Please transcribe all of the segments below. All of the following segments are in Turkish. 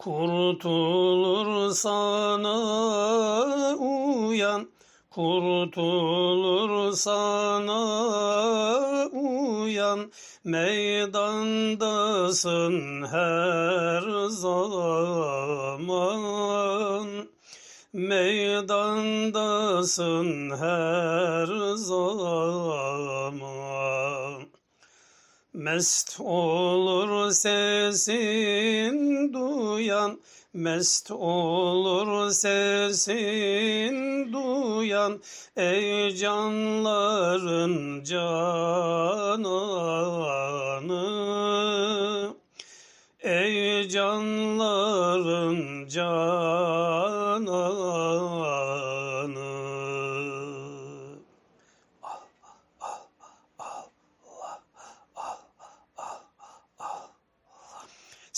Kurtulur sana uyan, kurtulur sana uyan, meydandasın her zaman. Meydandasın her zaman. Mest olur sesin duyan, mest olur sesin duyan, ey canların cananı. Ey canların cananı.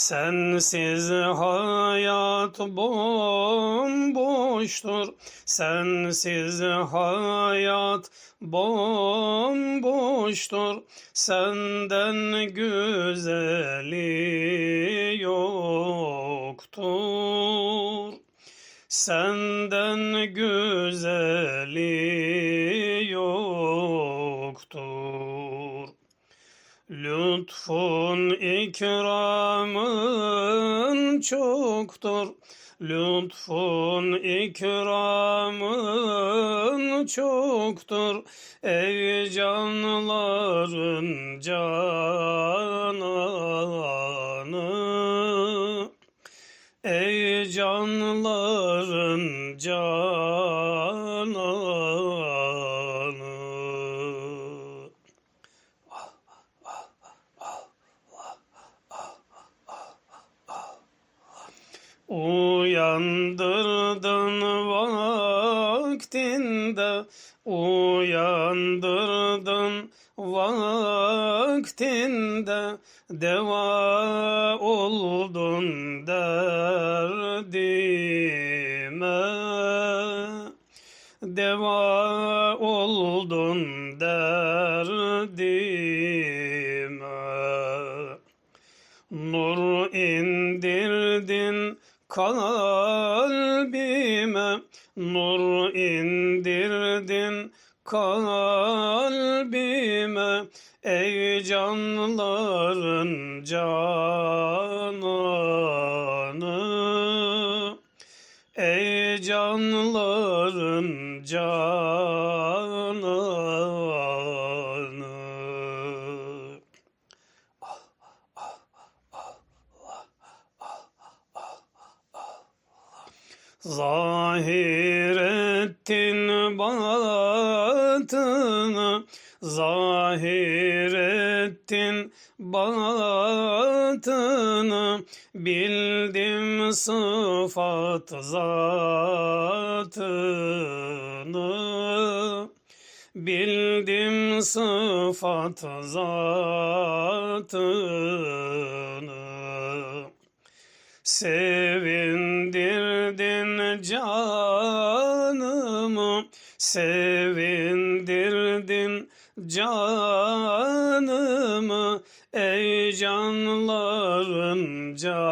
Sensiz hayat bomboştur. Sensiz hayat bomboştur. Senden güzeli yoktur. Senden güzeli yoktur. Lütfun ikramın çoktur. Lütfun ikramın çoktur. Ey canların cananı. Ey canların cananı. Uyandırdın vaktinde, uyandırdın vaktinde, deva oldun derdime, kalbime, nur indirdin kalbime, ey canların cananı, ey canların cananı. Zahir ettin batını, zahir ettin batını, bildim sıfat zatını. Bildim sıfat zatını. Sevindirdin canımı, sevindirdin canımı, ey canların cananı.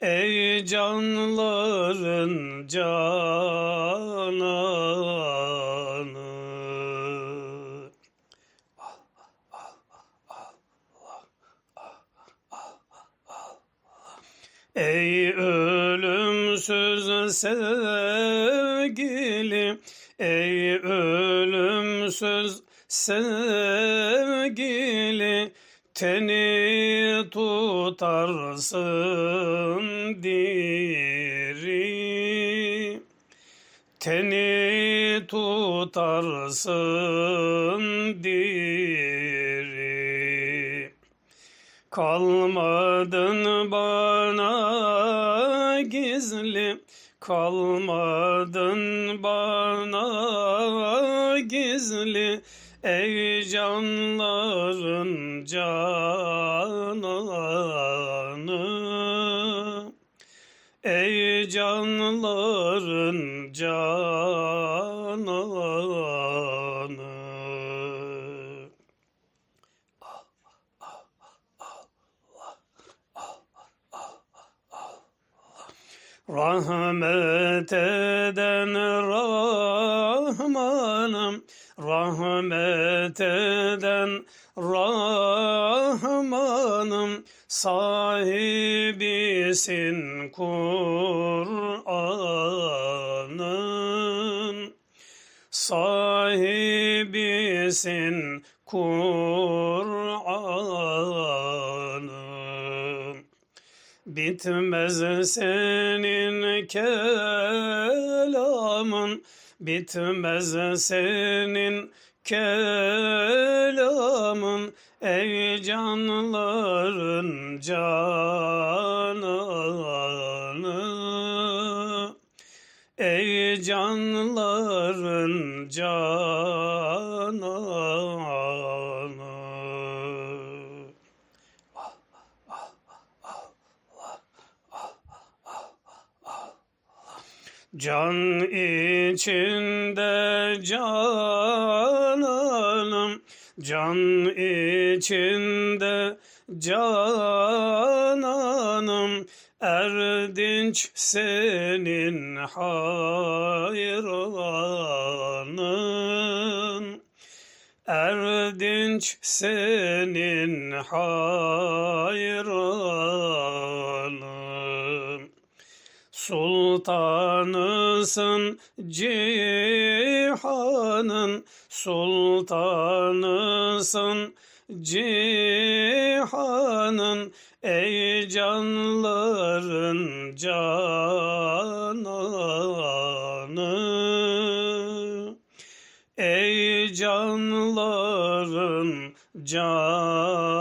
Ey canların cananı. Ey ölümsüz sevgili, ey ölümsüz sevgili, teni tutarsın diri. Teni tutarsın diri. Kalmadın bana gizli, kalmadın bana gizli, ey canların cananı. Ey canların cananı. Rahmet eden Rahmanım, rahmet eden Rahmanım, sahibisin Kur'an'ın, sahibisin Kur'an'ın. Bitmez senin kelamın, bitmez senin kelamın, ey canların cananı. Ey canların cananı. Can içinde cananım, can içinde cananım, erdinç senin hayranın. Erdinç senin hayranın. Sultanısın cihanın, sultanısın cihanın, ey canların cananı. Ey canların cananı.